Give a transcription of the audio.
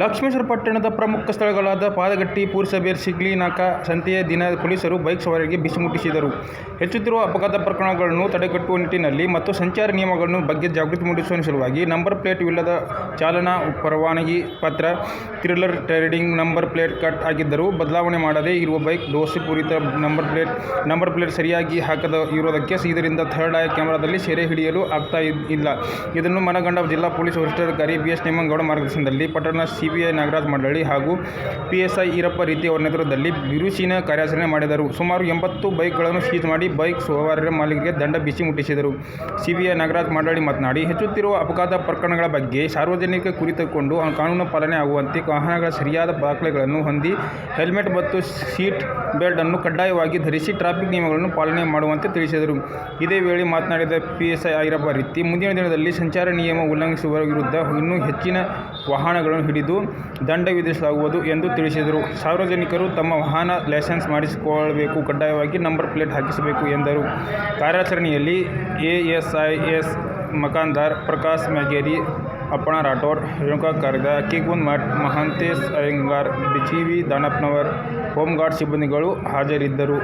ಲಕ್ಷ್ಮೇಶ್ವರ ಪಟ್ಟಣದ ಪ್ರಮುಖ ಸ್ಥಳಗಳಾದ ಪಾದಗಟ್ಟಿ ಸಿಗ್ಲಿ, ನಾಕ ಸಂತೆಯ ದಿನ ಪೊಲೀಸರು ಬೈಕ್ ಸವಾರರಿಗೆ ಬಿಸಿ ಮುಟ್ಟಿಸಿದರು. ಹೆಚ್ಚುತ್ತಿರುವ ಅಪಘಾತ ಪ್ರಕರಣಗಳನ್ನು ತಡೆಗಟ್ಟುವ ನಿಟ್ಟಿನಲ್ಲಿ ಮತ್ತು ಸಂಚಾರ ನಿಯಮಗಳನ್ನು ಬಗ್ಗೆ ಜಾಗೃತಿ ಮೂಡಿಸುವ ಸಲುವಾಗಿ ನಂಬರ್ ಪ್ಲೇಟ್ ಇಲ್ಲದ ಚಾಲನಾ ಪರವಾನಗಿ ಪತ್ರ, ಥ್ರಿಲ್ಲರ್ ಟ್ರೇಡಿಂಗ್ ನಂಬರ್ ಪ್ಲೇಟ್ ಕಟ್ ಆಗಿದ್ದರೂ ಬದಲಾವಣೆ ಮಾಡದೇ ಇರುವ ಬೈಕ್ ದೋಷಪೂರಿತ ನಂಬರ್ ಪ್ಲೇಟ್ ನಂಬರ್ ಪ್ಲೇಟ್ ಸರಿಯಾಗಿ ಹಾಕದ ಇರುವುದಕ್ಕೆ ಇದರಿಂದ ಥರ್ಡ್ ಐ ಕ್ಯಾಮೆರಾದಲ್ಲಿ ಸೆರೆ ಹಿಡಿಯಲು ಆಗ್ತಾ ಇಲ್ಲ. ಇದನ್ನು ಮನಗಂಡ ಜಿಲ್ಲಾ ಪೊಲೀಸ್ ವರಿಷ್ಠಾಧಿಕಾರಿ ಬಿ ಎಸ್ ನೇಮಗೌಡ ಮಾರ್ಗದರ್ಶನದಲ್ಲಿ ಪಟ್ಟಣ ಸಿಬಿಐ ನಾಗರಾಜ್ ಮಂಡಳಿ ಹಾಗೂ ಪಿಎಸ್ಐ ಈರಪ್ಪ ರೀತಿ ಅವರ ನೇತೃತ್ವದಲ್ಲಿ ಬಿರುಸಿನ ಕಾರ್ಯಾಚರಣೆ ಮಾಡಿದರು. ಸುಮಾರು ಎಂಬತ್ತು ಬೈಕ್ಗಳನ್ನು ಸೀಜ್ ಮಾಡಿ ಬೈಕ್ ಸವಾರರ ಮಾಲೀಕರಿಗೆ ದಂಡ ಬಿಸಿ ಮುಟ್ಟಿಸಿದರು. ಸಿಬಿಐ ನಾಗರಾಜ್ ಮಂಡಳಿ ಮಾತನಾಡಿ, ಹೆಚ್ಚುತ್ತಿರುವ ಅಪಘಾತ ಪ್ರಕರಣಗಳ ಬಗ್ಗೆ ಸಾರ್ವಜನಿಕ ಕುರಿತುಕೊಂಡು ಕಾನೂನು ಪಾಲನೆ ಆಗುವಂತೆ ವಾಹನಗಳ ಸರಿಯಾದ ದಾಖಲೆಗಳನ್ನು ಹೊಂದಿ, ಹೆಲ್ಮೆಟ್ ಮತ್ತು ಸೀಟ್ ಬೆಲ್ಟ್ ಅನ್ನು ಕಡ್ಡಾಯವಾಗಿ ಧರಿಸಿ ಟ್ರಾಫಿಕ್ ನಿಯಮಗಳನ್ನು ಪಾಲನೆ ಮಾಡುವಂತೆ ತಿಳಿಸಿದರು. ಇದೇ ವೇಳೆ ಮಾತನಾಡಿದ ಪಿಎಸ್ಐ ಐರಪ್ಪ ರೀತಿ, ಮುಂದಿನ ದಿನದಲ್ಲಿ ಸಂಚಾರ ನಿಯಮ ಉಲ್ಲಂಘಿಸುವ ವಿರುದ್ಧ ಇನ್ನೂ ಹೆಚ್ಚಿನ ವಾಹನಗಳನ್ನು ಹಿಡಿದು ದಂಡ ವಿಧಿಸಲಾಗುವುದು ಎಂದು ತಿಳಿಸಿದರು. ಸಾರ್ವಜನಿಕರು ತಮ್ಮ ವಾಹನ ಲೈಸೆನ್ಸ್ ಮಾಡಿಸಿಕೊಳ್ಳಬೇಕು, ಕಡ್ಡಾಯವಾಗಿ ನಂಬರ್ ಪ್ಲೇಟ್ ಹಾಕಿಸಬೇಕು ಎಂದರು. ಕಾರ್ಯಾಚರಣೆಯಲ್ಲಿ ಎಎಸ್ಐಎಸ್ ಮಕಾಂದಾರ್, ಪ್ರಕಾಶ್ ಮ್ಯಾಗೇರಿ ಅಪ್ಪಣ ರಾಠೋಡ್, ರೇಣುಕಾ ಕಾರ್ಗ ಕಿಗುನ್ ಮಠ್, ಮಹಾಂತೇಶ್ ಅಯ್ಯಂಗಾರ್ ಬಿಚಿವಿ ದಾನಪ್ಪನವರ್ ಹೋಮ್ ಗಾರ್ಡ್ ಸಿಬ್ಬಂದಿಗಳು ಹಾಜರಿದ್ದರು.